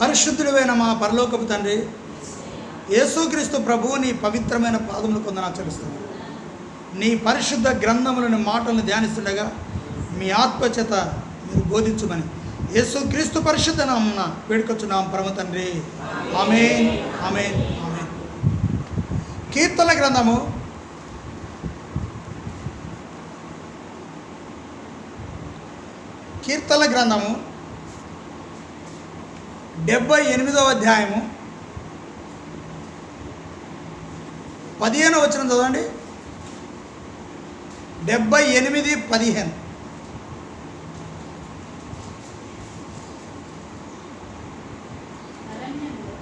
పరిశుద్ధుడైన మా పరలోకపు తండ్రి యేసుక్రీస్తు ప్రభువు నీ పవిత్రమైన పాదములు కొందన ఆచరిస్తున్నాను నీ పరిశుద్ధ గ్రంథములను మాటలను ధ్యానిస్తుండగా మీ ఆత్మచేత మీరు బోధించమని యేసుక్రీస్తు పరిశుద్ధ నామన వేడుకొచ్చున్నాం పరమ తండ్రి. Amen amen amen. కీర్తన గ్రంథము కీర్తన గ్రంథము డెబ్బై ఎనిమిదవ అధ్యాయము. పదిహేను వచ్చిన చదవండి. డెబ్బై ఎనిమిది పదిహేను అరణ్యంలో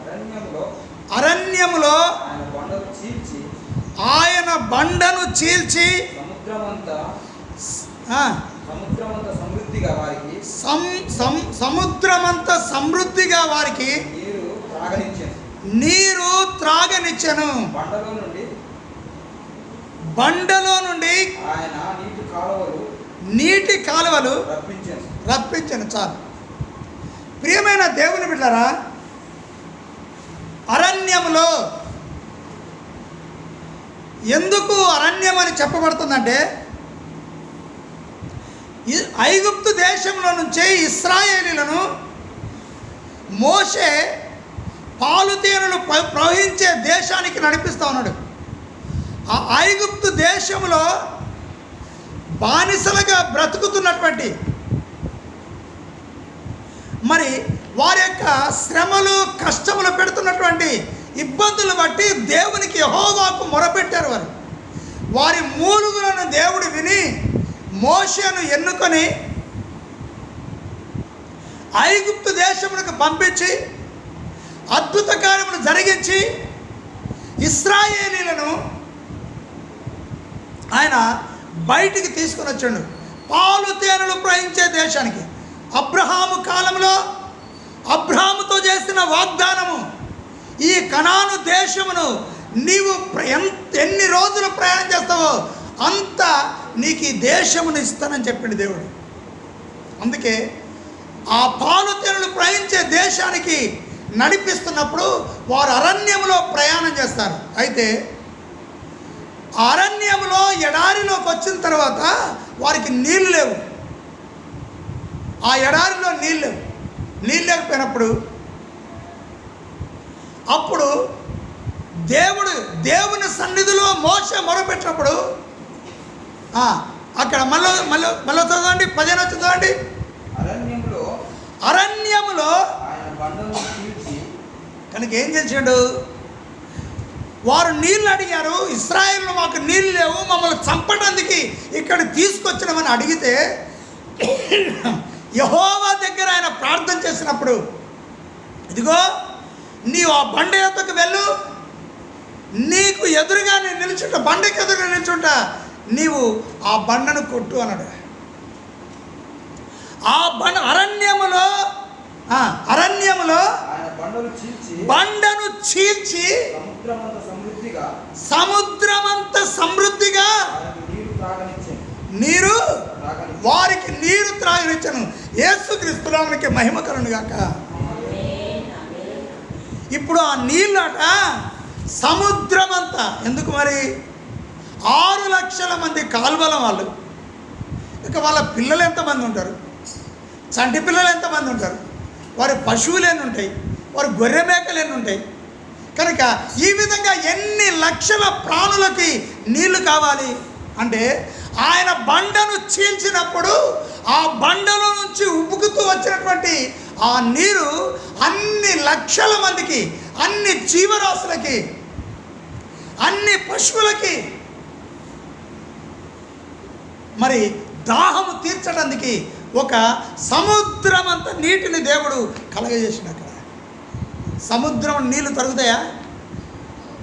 అరణ్యంలో అరణ్యములో ఆయన కొండలు చీల్చి ఆయన బండను చీల్చి సముద్రమంతా ఆ, సముద్రమంతా సమృద్ధిగా వారికి సం సం సముద్రమంత సమృద్ధిగా వారికి నీరు త్రాగనిచ్చాను నీరు త్రాగనిచ్చెను బండలో నుండి బండలో నుండి ఆయన నీటి కాలువలు నీటి కాలువలు రప్పించాను. రప్పించను చాలు. ప్రియమైన దేవుని బిడ్డరా అరణ్యములో ఎందుకు అరణ్యం అని చెప్పబడుతుందంటే ఐగుప్తు దేశంలో నుంచే ఇస్రాయేలీలను మోసే పాలుతీరులు ప్రవహించే దేశానికి నడిపిస్తా ఉన్నాడు. ఆ ఐగుప్తు దేశంలో బానిసలుగా బ్రతుకుతున్నటువంటి మరి వారి యొక్క శ్రమలు కష్టములు పెడుతున్నటువంటి ఇబ్బందులు బట్టి దేవునికి యహోవాకు మొరపెట్టారు వారు. వారి మూలుగులను దేవుడు విని మోషను ఎన్నుకొని ఐగుప్తు దేశములకు పంపించి అద్భుత కార్యములు జరిగించి ఇస్రాయేలీలను ఆయన బయటికి తీసుకుని వచ్చాడు. పాలు తేనెలు ప్రవహించే దేశానికి. అబ్రహాము కాలంలో అబ్రహాముతో చేసిన వాగ్దానము ఈ కణాను దేశమును నీవు ప్ర- ఎంత ఎన్ని రోజులు ప్రయాణం చేస్తావో అంత నీకు ఈ దేశమును ఇస్తానని చెప్పిండు దేవుడు. అందుకే ఆ పాలు తేనెలు ప్రవహించే దేశానికి నడిపిస్తున్నప్పుడు వారు అరణ్యంలో ప్రయాణం చేస్తారు. అయితే అరణ్యంలో ఎడారిలోకి వచ్చిన తర్వాత వారికి నీళ్ళు లేవు. ఆ ఎడారిలో నీళ్ళు లేవు. నీళ్ళు లేకపోయినప్పుడు అప్పుడు దేవుడు దేవుని సన్నిధిలో మోస మొరపెట్టినప్పుడు ఆ, అక్కడ మళ్ళీ మళ్ళీ మళ్ళీ చదవండి పదిహేను చదవండి. అరణ్యంలో చీల్చి కనుక ఏం చేశాడు? వారు నీళ్ళు అడిగారు ఇస్రాయేల్లో మాకు నీళ్ళు లేవు మమ్మల్ని చంపడానికి ఇక్కడ తీసుకొచ్చినామని అడిగితే యహోవా దగ్గర ఆయన ప్రార్థన చేసినప్పుడు ఇదిగో నీవు ఆ బండ ఎద్దకు వెళ్ళు. నీకు ఎదురుగా నేను నిల్చుంట బండకి ఎదురుగా నిల్చుంటా. నీవు ఆ బండను కొట్టు అన్నాడు. ఆ బండ అరణ్యములో బండను చీల్చి సముద్రమంతా సమృద్ధిగా నీరు త్రాగనిచ్చాను. నీరు త్రాగనిచ్చాను. వారికి నీరు త్రాగనిచ్చను. యేసుక్రీస్తునామనికి మహిమ కలును గాక. ఇప్పుడు ఆ నీళ్ళట సముద్రమంతా. ఎందుకు మరి? ఆరు లక్షల మంది కాల్వల వాళ్ళు. ఇక వాళ్ళ పిల్లలు ఎంతమంది ఉంటారు? చంటి పిల్లలు ఎంతమంది ఉంటారు? వారి పశువులు ఎన్ని ఉంటాయి? వారు గొర్రె మేకలు ఎన్ని ఉంటాయి కనుక ఈ విధంగా ఎన్ని లక్షల ప్రాణులకి నీళ్ళు కావాలి? అంటే ఆయన బండను చీల్చినప్పుడు ఆ బండలో నుంచి ఉబ్బుకుతూ వచ్చినటువంటి ఆ నీరు అన్ని లక్షల మందికి అన్ని జీవరాశులకి అన్ని పశువులకి మరి దాహము తీర్చడానికి ఒక సముద్రమంత నీటిని దేవుడు కలగజేసినాక సముద్రం నీళ్ళు తరుగుతాయా?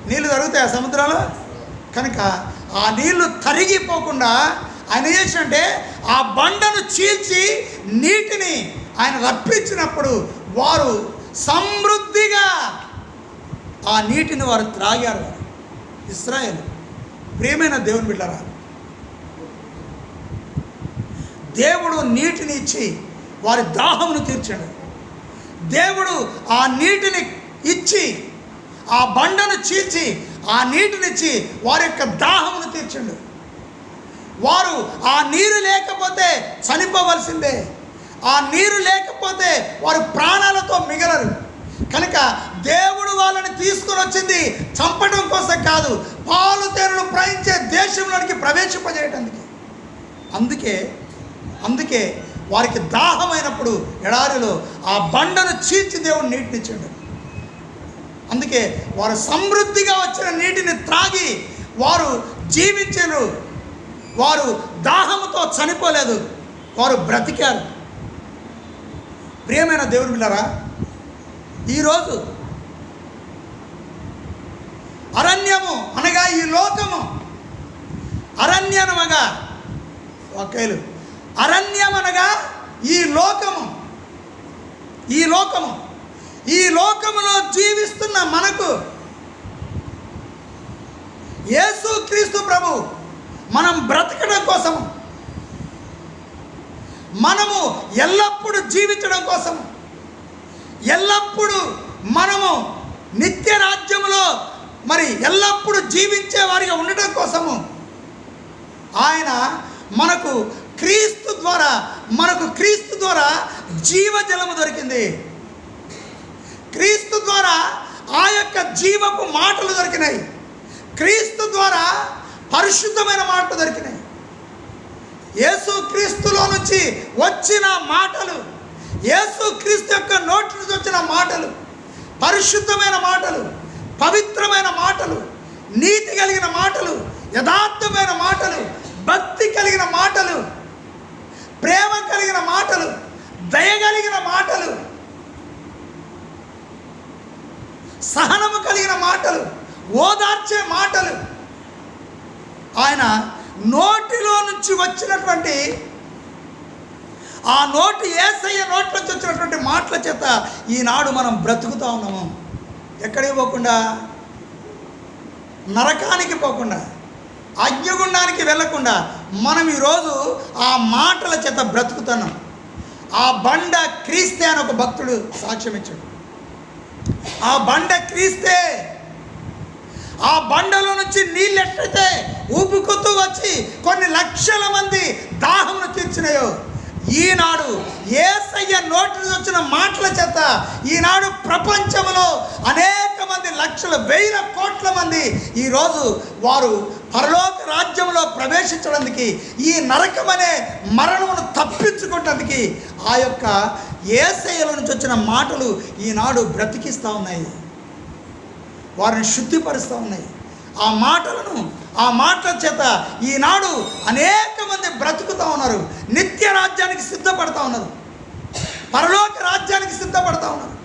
నీళ్ళు తరుగుతాయా సముద్రంలో? కనుక ఆ నీళ్ళు తరిగిపోకుండా ఆయన చేసినంటే ఆ బండను చీల్చి నీటిని ఆయన రప్పించినప్పుడు వారు సమృద్ధిగా ఆ నీటిని వారు త్రాగారు. వారు ఇస్రాయేల్ ప్రియమైన దేవుని బిడ్డరా దేవుడు నీటిని ఇచ్చి వారి దాహమును తీర్చాడు. దేవుడు ఆ నీటిని ఇచ్చి ఆ బండను చీల్చి ఆ నీటినిచ్చి వారి యొక్క దాహమును తీర్చండు. వారు ఆ నీరు లేకపోతే చనిపోవలసిందే. ఆ నీరు లేకపోతే వారు ప్రాణాలతో మిగలరు. కనుక దేవుడు వాళ్ళని తీసుకొని వచ్చింది చంపడం కోసం కాదు పాలు తేనెలు ప్రయించే దేశంలోనికి ప్రవేశింపజేయటానికి. అందుకే అందుకే వారికి దాహమైనప్పుడు ఎడారిలో ఆ బండను చీల్చి దేవుడు నీటినిచ్చాడు. అందుకే వారు సమృద్ధిగా వచ్చిన నీటిని త్రాగి వారు జీవించారు వారు దాహముతో చనిపోలేదు. వారు బ్రతికారు. ప్రియమైన దేవుడు బిళ్ళరా ఈరోజు అరణ్యము అనగా ఈ లోకము. అరణ్యనమగా ఒకేలు. అరణ్యమనగా ఈ లోకము. ఈ లోకము. ఈ లోకములో జీవిస్తున్న మనకు యేసు క్రీస్తు ప్రభు మనం బ్రతకడం కోసం మనము ఎల్లప్పుడూ జీవించడం కోసం ఎల్లప్పుడూ మనము నిత్య రాజ్యములో మరి ఎల్లప్పుడూ జీవించే వారిగా ఉండటం కోసము. ఆయన మనకు క్రీస్తు ద్వారా మనకు క్రీస్తు ద్వారా జీవజలము దొరికింది. క్రీస్తు ద్వారా ఆ యొక్క జీవపు మాటలు దొరికినాయి. క్రీస్తు ద్వారా పరిశుద్ధమైన మాటలు దొరికినాయి. యేసు క్రీస్తులో నుంచి వచ్చిన మాటలు యేసు క్రీస్తు యొక్క నోటి నుంచి వచ్చిన మాటలు పరిశుద్ధమైన మాటలు పవిత్రమైన మాటలు నీతి కలిగిన మాటలు యథార్థమైన మాటలు భక్తి కలిగిన మాటలు ప్రేమ కలిగిన మాటలు దయగలిగిన మాటలు సహనము కలిగిన మాటలు ఓదార్చే మాటలు ఆయన నోటిలో నుంచి వచ్చినటువంటి ఆ నోటి ఏసయ్య నోట్ల నుంచి వచ్చినటువంటి మాటల చేత ఈనాడు మనం బ్రతుకుతా ఉన్నాము. ఎక్కడికి పోకుండా? నరకానికి పోకుండా అగ్నిగుండానికి వెళ్ళకుండా మనం ఈరోజు ఆ మాటల చేత బ్రతుకుతున్నాం. ఆ బండ క్రీస్తే అని ఒక భక్తుడు సాక్ష్యం ఇచ్చాడు. ఆ బండ క్రీస్తే ఆ బండలో నుంచి నీళ్ళు ఎట్టయితే ఊపుకొత్తూ వచ్చి కొన్ని లక్షల మంది దాహమును తీర్చినాయో ఈనాడు ఏసయ్య నోటి నుంచి వచ్చిన మాటల చేత ఈనాడు ప్రపంచంలో అనేక మంది లక్షల వేల కోట్ల మంది ఈరోజు వారు పరలోక రాజ్యంలో ప్రవేశించడానికి ఈ నరకమనే మరణమును తప్పించుకోవటానికి ఆ యొక్క ఏసయ్యల నుంచి వచ్చిన మాటలు ఈనాడు బ్రతికిస్తూ ఉన్నాయి. వారిని శుద్ధిపరుస్తూ ఉన్నాయి. ఆ మాటలను ఆ మాటల చేత ఈనాడు అనేక మంది బ్రతుకుతూ ఉన్నారు. నిత్య రాజ్యానికి సిద్ధపడతా ఉన్నారు. పరలోక రాజ్యానికి సిద్ధపడతా ఉన్నారు.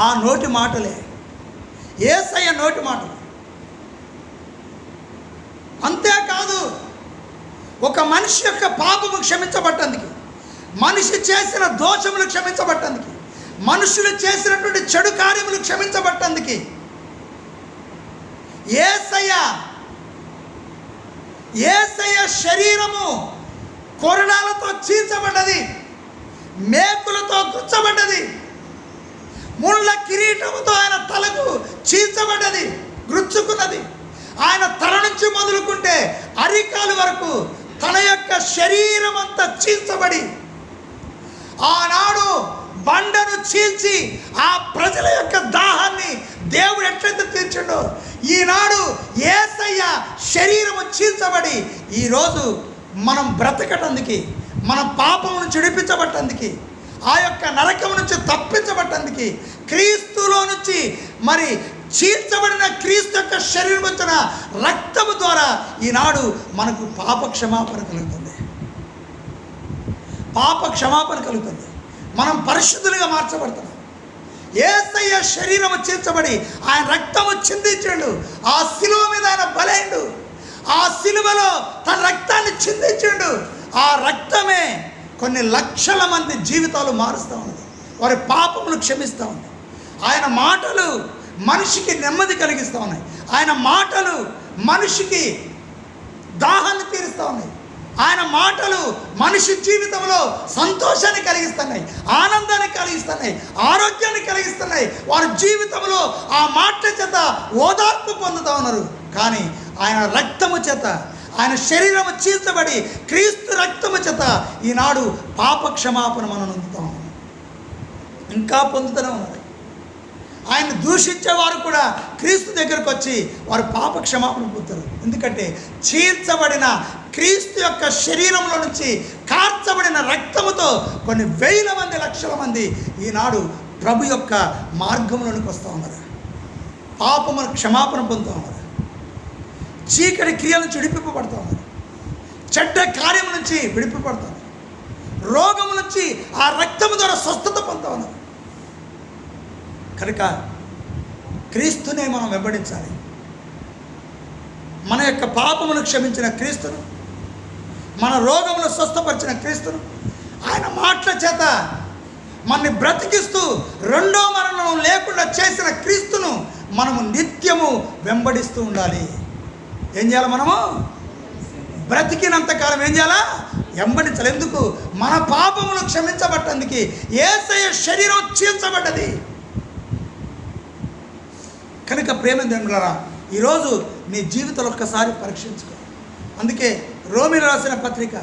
ఆ నోటి మాటలే. ఏసయ్య నోటి మాటలు. అంతేకాదు ఒక మనిషి యొక్క పాపము క్షమించబట్టందుకు మనిషి చేసిన దోషములు క్షమించబట్టందుకు మనుషులు చేసినటువంటి చెడు కార్యములు క్షమించబట్టందుకు ఏసయ్య ఏసయ్య శరీరము కొరడాలతో చీల్చబడ్డది మేకులతో గుచ్చబడ్డది ముళ్ళ కిరీటముతో ఆయన తలకు చీల్చబడ్డది గుచ్చుకున్నది. ఆయన తల నుంచి మొదలుకుంటే అరికాలు వరకు తన యొక్క శరీరం అంతా చీల్చబడి ఆనాడు బండను చీల్చి ఆ ప్రజల యొక్క దాహాన్ని దేవుడు ఎట్లయితే తీర్చిండో ఈనాడు ఏసయ్య శరీరము చీల్చబడి ఈరోజు మనం బ్రతకటందుకు మన పాపం నుంచి విడిపించబట్టందుకు ఆ యొక్క నరకం నుంచి తప్పించబట్టందుకు క్రీస్తులో నుంచి మరి చీర్చబడిన క్రీస్తు యొక్క శరీరం వచ్చిన రక్తము ద్వారా ఈనాడు మనకు పాప క్షమాపణ కలుగుతుంది. పాప క్షమాపణ కలుగుతుంది. మనం పరిశుద్ధులుగా మార్చబడుతున్నాం ఏసయ్య శరీరము చీర్చబడి ఆయన రక్తము చిందించాడు ఆ శిలువ మీద ఆయన బలైండు. ఆ శిలువలో తన రక్తాన్ని చిందించాడు ఆ రక్తమే కొన్ని లక్షల మంది జీవితాలు మారుస్తూ ఉంది వారి పాపములు క్షమిస్తూ ఉంది ఆయన మాటలు మనిషికి నెమ్మది కలిగిస్తూ ఉన్నాయి. ఆయన మాటలు మనిషికి దాహాన్ని తీరుస్తూ ఉన్నాయి. ఆయన మాటలు మనిషి జీవితంలో సంతోషాన్ని కలిగిస్తున్నాయి ఆనందాన్ని కలిగిస్తున్నాయి ఆరోగ్యాన్ని కలిగిస్తున్నాయి. వారి జీవితంలో ఆ మాటల చేత ఓదార్పు పొందుతూ ఉన్నారు. కానీ ఆయన రక్తము చేత ఆయన శరీరము చీల్చబడి క్రీస్తు రక్తము చేత ఈనాడు పాప క్షమాపణ మనం పొందుతా ఉన్నాం ఇంకా పొందుతూనే ఉన్నారు. ఆయన దూషించేవారు కూడా క్రీస్తు దగ్గరకు వచ్చి వారు పాప క్షమాపణ పొందుతారు. ఎందుకంటే చీర్చబడిన క్రీస్తు యొక్క శరీరంలో నుంచి కార్చబడిన రక్తముతో కొన్ని వేల మంది లక్షల మంది ఈనాడు ప్రభు యొక్క మార్గంలోనికి వస్తూ ఉన్నారు. పాపమును క్షమాపణ పొందుతూ ఉన్నారు. చీకటి క్రియలను నుంచి ఉన్నారు. చెడ్డ కార్యం నుంచి విడిపింపబడుతూ ఉన్నారు. రోగం నుంచి ఆ రక్తము ద్వారా స్వస్థత పొందుతూ ఉన్నారు. కనుక క్రీస్తునే మనం వెంబడించాలి. మన యొక్క పాపమును క్షమించిన క్రీస్తును మన రోగమును స్వస్థపరిచిన క్రీస్తును ఆయన మాటల చేత మనని బ్రతికిస్తూ రెండో మరణం లేకుండా చేసిన క్రీస్తును మనము నిత్యము వెంబడిస్తూ ఉండాలి. ఏం చేయాలి మనము? బ్రతికినంత కాలం ఏం చేయాలా? వెంబడించాలి. ఎందుకు? మన పాపమును క్షమించబట్టందుకు ఏసయ శరీరం చీల్చబడ్డది. కనుక ప్రేమ దేవులారా ఈరోజు నీ జీవితంలో ఒక్కసారి పరీక్షించుకో. అందుకే రోమిలు రాసిన పత్రిక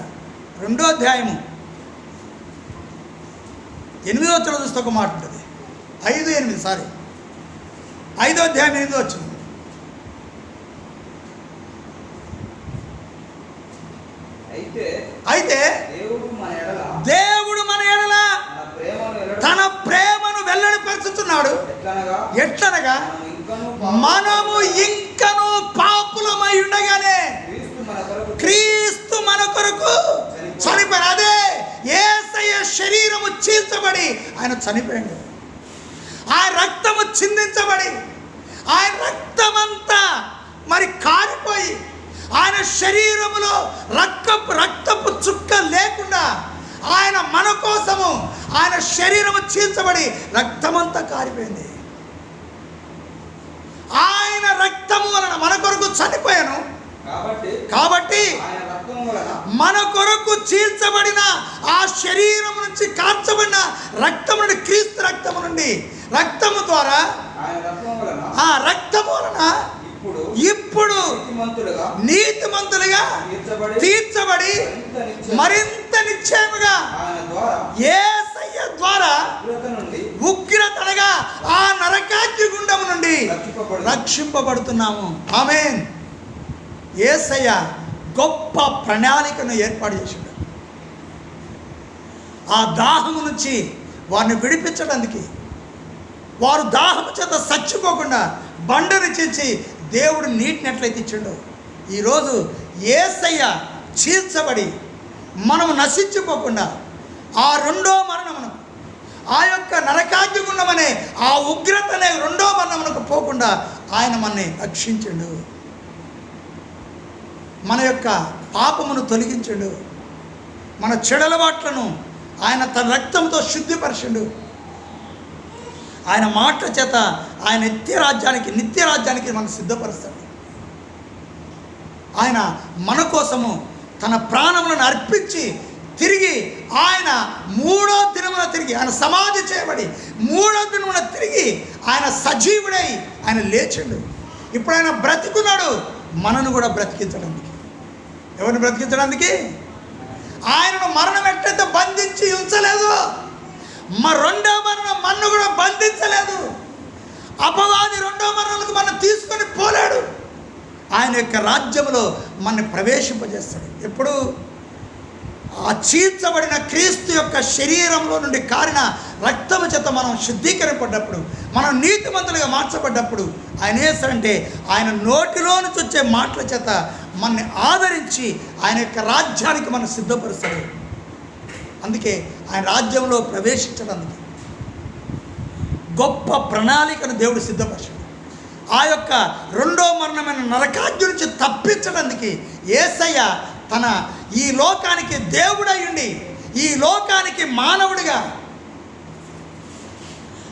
రెండో అధ్యాయము ఎనిమిదో వచ్చిన చూస్తే ఒక మాట ఉంటుంది. ఐదు ఎనిమిది సారీ ఐదో అధ్యాయం ఎనిమిదో వచ్చింది అయితే దేవుడు మన ఎడల తన ప్రేమను వెల్లడిపరుచుతున్నాడు ఎట్లనగా మనము ఇంకనూ పాపులమై ఉండగానే క్రీస్తు మన కొరకు. క్రీస్తు మన కొరకు చనిపోయాడు అదే ఏసయ్య శరీరము చీల్చబడి ఆయన చనిపోయాడు. ఆ రక్తము చిందించబడి ఆయన రక్తమంతా మరి కారిపోయి ఆయన శరీరములో రక్తపు రక్తపు చుక్క లేకుండా ఆయన మన కోసము ఆయన శరీరము చీల్చబడి రక్తమంతా కారిపోయింది. ఆయన రక్తము వలన మన కొరకు చనిపోయాను. కాబట్టి మన కొరకు చీల్చబడిన ఆ శరీరం నుంచి కార్చబడిన రక్తము నుండి క్రీస్తు రక్తము నుండి రక్తము ద్వారా ఆ రక్తము వలన ఇప్పుడు నీతిమంతులుగా నీతిమంతులుగా తీర్చబడి మరింత నిశ్చయముగా ఆయన ద్వారా ఉగ్రతనగా ఆ నరకాగ్ని గుండము నుండి రక్షింపబడు రక్షింపబడుతున్నాము. ఆమెన్. ఏసయ్య గొప్ప ప్రణాళికను ఏర్పాటు చేశాడు ఆ దాహము నుంచి వారిని విడిపించడానికి వారు దాహము చేత చచ్చిపోకుండా బండని చేసి దేవుడు నీటిని ఎట్లయితే ఇచ్చిండో ఈరోజు ఏసయ్య చీల్చబడి మనము నశించిపోకుండా ఆ రెండో మరణమునకు ఆ యొక్క నరకాగ్నిగుండమనే ఆ ఉగ్రత అనే రెండో మరణమునకు పోకుండా ఆయన మనని రక్షించండు. మన యొక్క పాపమును తొలగించండు. మన చెడలవాట్లను ఆయన తన రక్తంతో శుద్ధిపరచండు. ఆయన మాటల చేత ఆయన నిత్య రాజ్యానికి నిత్య రాజ్యానికి మనం సిద్ధపరుస్తాడు. ఆయన మన కోసము తన ప్రాణములను అర్పించి తిరిగి ఆయన మూడో దినమున తిరిగి ఆయన సమాధి చేయబడి మూడో దినమున తిరిగి ఆయన సజీవుడై ఆయన లేచిండు. ఇప్పుడు ఆయన బ్రతికున్నాడు. మనను కూడా బ్రతికించడానికి. ఎవరిని బ్రతికించడానికి? ఆయనను మరణం ఎట్లయితే బంధించి ఉంచలేదు మా రెండో మరణం మన్ను కూడా బంధించలేదు. అపవాది రెండో మరణాలకు మనం తీసుకొని పోలేడు. ఆయన యొక్క రాజ్యంలో మన ప్రవేశింపజేస్తాడు. ఎప్పుడు? ఆ చీల్చబడిన క్రీస్తు యొక్క శరీరంలో నుండి కారిన రక్తము చేత మనం శుద్ధీకరింపడ్డప్పుడు మనం నీతిమంతులుగా మార్చబడ్డప్పుడు ఆయన ఏసంటే ఆయన నోటిలో నుంచి వచ్చే మాటల చేత మనని ఆదరించి ఆయన యొక్క రాజ్యానికి మనం సిద్ధపరుస్తాడు. అందుకే ఆయన రాజ్యంలో ప్రవేశించడానికి గొప్ప ప్రణాళికను దేవుడు సిద్ధపరిచాడు. ఆ యొక్క రెండో మరణమైన నరకాగ్ని నుంచి తప్పించడానికి ఏసయ్య తన ఈ లోకానికి దేవుడై ఈ లోకానికి మానవుడిగా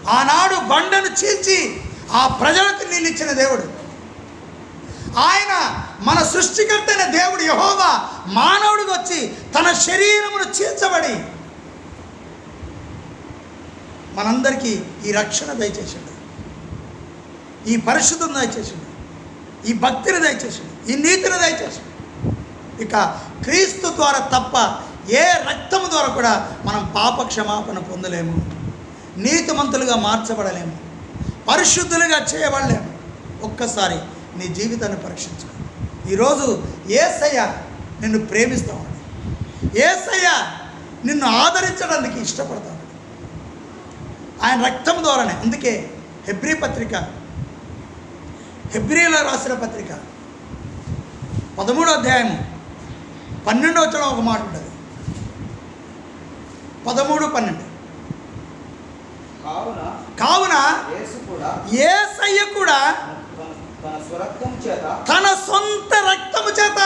ఆనాడు బండను చీల్చి ఆ ప్రజలకు నిలిచిన దేవుడు. ఆయన మన సృష్టికర్తైన దేవుడు యహోవా మానవుడికి వచ్చి తన శరీరమును చీల్చబడి మనందరికీ ఈ రక్షణ దయచేసాడు. ఈ పరిశుద్ధం దయచేసాడు. ఈ భక్తిని దయచేసాడు. ఈ నీతిని దయచేసాడు. ఇక క్రీస్తు ద్వారా తప్ప ఏ రక్తము ద్వారా కూడా మనం పాప క్షమాపణ పొందలేము. నీతిమంతులుగా మార్చబడలేము. పరిశుద్ధులుగా చేయబడలేము. ఒక్కసారి నీ జీవితాన్ని పరీక్షించు ఈరోజు ఏసయ్య నిన్ను ప్రేమిస్తా ఏసయ్య నిన్ను ఆదరించడానికి ఇష్టపడతాను ఆయన రక్తం ద్వారానే. అందుకే హెబ్రీ పత్రిక హెబ్రిలో రాసిన పత్రిక పదమూడో అధ్యాయము పన్నెండో వచ్చిన ఒక మాట ఉంటుంది. పదమూడు పన్నెండు. కావున ఏసయ్య కూడా తన సొంత రక్తము చేత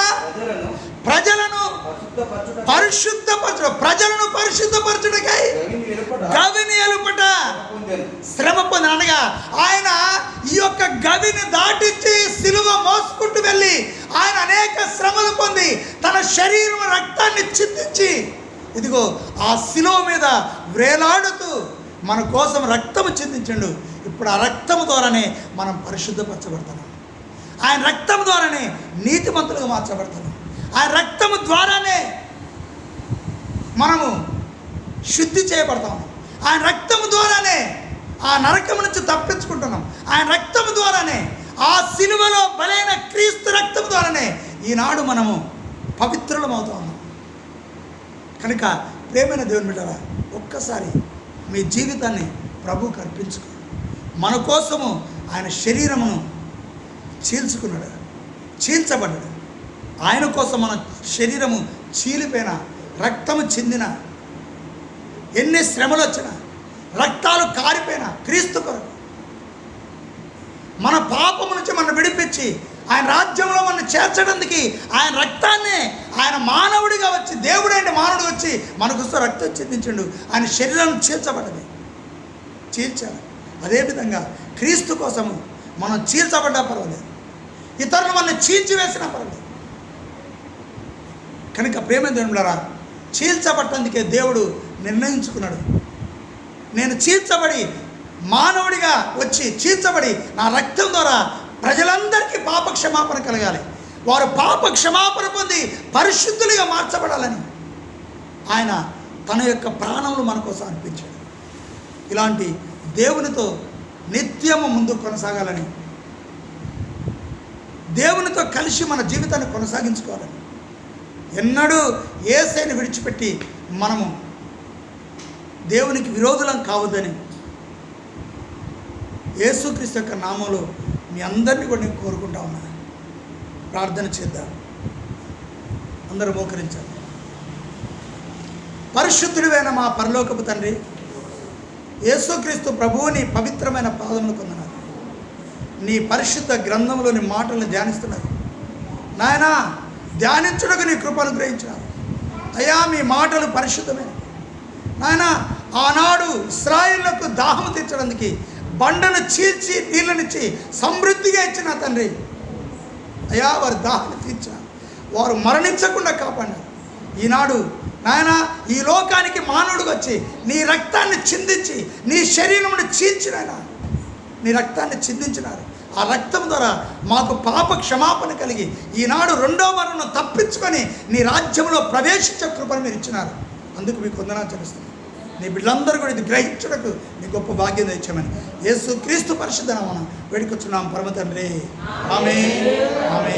ప్రజలను ప్రజలను పరిశుద్ధపరచు ప్రజలను పరిశుద్ధపరచుటకై గవిని ఎలుపట శ్రమ పొంది అనగా ఆయన ఈ యొక్క గవిని దాటించి సిలువ మోసుకుంటూ వెళ్ళి ఆయన అనేక శ్రమలు పొంది తన శరీరం రక్తాన్ని చిందించి ఇదిగో ఆ శిలువ మీద వేలాడుతూ మన కోసం రక్తము చిందించండు. ఇప్పుడు ఆ రక్తము ద్వారానే మనం పరిశుద్ధపరచబడతాం. ఆయన రక్తం ద్వారానే నీతిమంతులుగా మార్చబడతాం ఆ రక్తము ద్వారానే మనము శుద్ధి చేయబడతాము ఆయన రక్తము ద్వారానే ఆ నరకము నుంచి తప్పించుకుంటున్నాం. ఆయన రక్తము ద్వారానే ఆ సిలువలో బలైన క్రీస్తు రక్తం ద్వారానే ఈనాడు మనము పవిత్రులమవుతా ఉన్నాం. కనుక ప్రేమైన దేవుని బిడ్డరా ఒక్కసారి మీ జీవితాన్ని ప్రభు అర్పించుకో మన కోసము ఆయన శరీరమును చీల్చుకున్నాడు. చీల్చబడ్డాడు. ఆయన కోసం మన శరీరము చీలిపోయిన రక్తము చెందిన ఎన్ని శ్రమలు వచ్చినా రక్తాలు కారిపోయిన క్రీస్తు కొరకు. మన పాపము నుంచి మనం విడిపించి ఆయన రాజ్యంలో మనం చేర్చడానికి ఆయన రక్తాన్ని ఆయన మానవుడిగా వచ్చి దేవుడైన మానవుడు వచ్చి మన రక్తం చెందించండు. ఆయన శరీరం చీల్చబడ్డది. చీల్చాలి. అదేవిధంగా క్రీస్తు కోసము మనం చీల్చబడ్డా పర్వాలేదు. ఇతరులు మనం చీల్చివేసినా పర్వాలేదు. కనుక ప్రేమ దేవుడులరా చీల్చబట్టందుకే దేవుడు నిర్ణయించుకున్నాడు. నేను చీల్చబడి మానవుడిగా వచ్చి చీల్చబడి నా రక్తం ద్వారా ప్రజలందరికీ పాప క్షమాపణ కలగాలి. వారు పాప క్షమాపణ పొంది పరిశుద్ధులుగా మార్చబడాలని ఆయన తన యొక్క ప్రాణములు మన కోసం అర్పించాడు. ఇలాంటి దేవునితో నిత్యము ముందు కొనసాగాలని దేవునితో కలిసి మన జీవితాన్ని కొనసాగించుకోవాలని ఎన్నడూ ఏసైని విడిచిపెట్టి మనము దేవునికి విరోధులం కావద్దని యేసుక్రీస్తు యొక్క నామంలో మీ అందరినీ కూడా నేను కోరుకుంటా ఉన్నాను. ప్రార్థన చేద్దాం. అందరూ మోకరించాలి పరిశుద్ధుడివైన మా పరలోకపు తండ్రి యేసుక్రీస్తు ప్రభువుని పవిత్రమైన పాదములు కొందనాలు నీ పరిశుద్ధ గ్రంథంలోని మాటలను ధ్యానిస్తున్నారు. నాయనా ధ్యానించుటకు నీ కృప అనుగ్రహించినారు అయ్యా మీ మాటలు పరిశుద్ధమే. నాయన ఆనాడు ఇస్రాయిళ్ళకు దాహం తీర్చడానికి బండను చీల్చి నీళ్ళనిచ్చి సమృద్ధిగా ఇచ్చిన తండ్రి. అయ్యా వారి దాహాన్ని తీర్చారు వారు మరణించకుండా కాపాడారు ఈనాడు నాయన ఈ లోకానికి మానవుడికి వచ్చి నీ రక్తాన్ని చిందించి నీ శరీరమును చీల్చినాయన నీ రక్తాన్ని చిందించినారు. ఆ రక్తం ద్వారా మాకు పాప క్షమాపణ కలిగి ఈనాడు రెండో మరణం తప్పించుకొని నీ రాజ్యంలో ప్రవేశించే కృపను మీరు ఇచ్చినారు. అందుకు మీకు వందనా చెల్లిస్తున్నాను నీ బిడ్డలందరూ కూడా ఇది గ్రహించుటకు నీ గొప్ప భాగ్యం తెచ్చామని యేసు క్రీస్తు పరిశుద్ధ నామమున వేడుకొచ్చున్నాం పరమ తండ్రి ఆమె ఆమె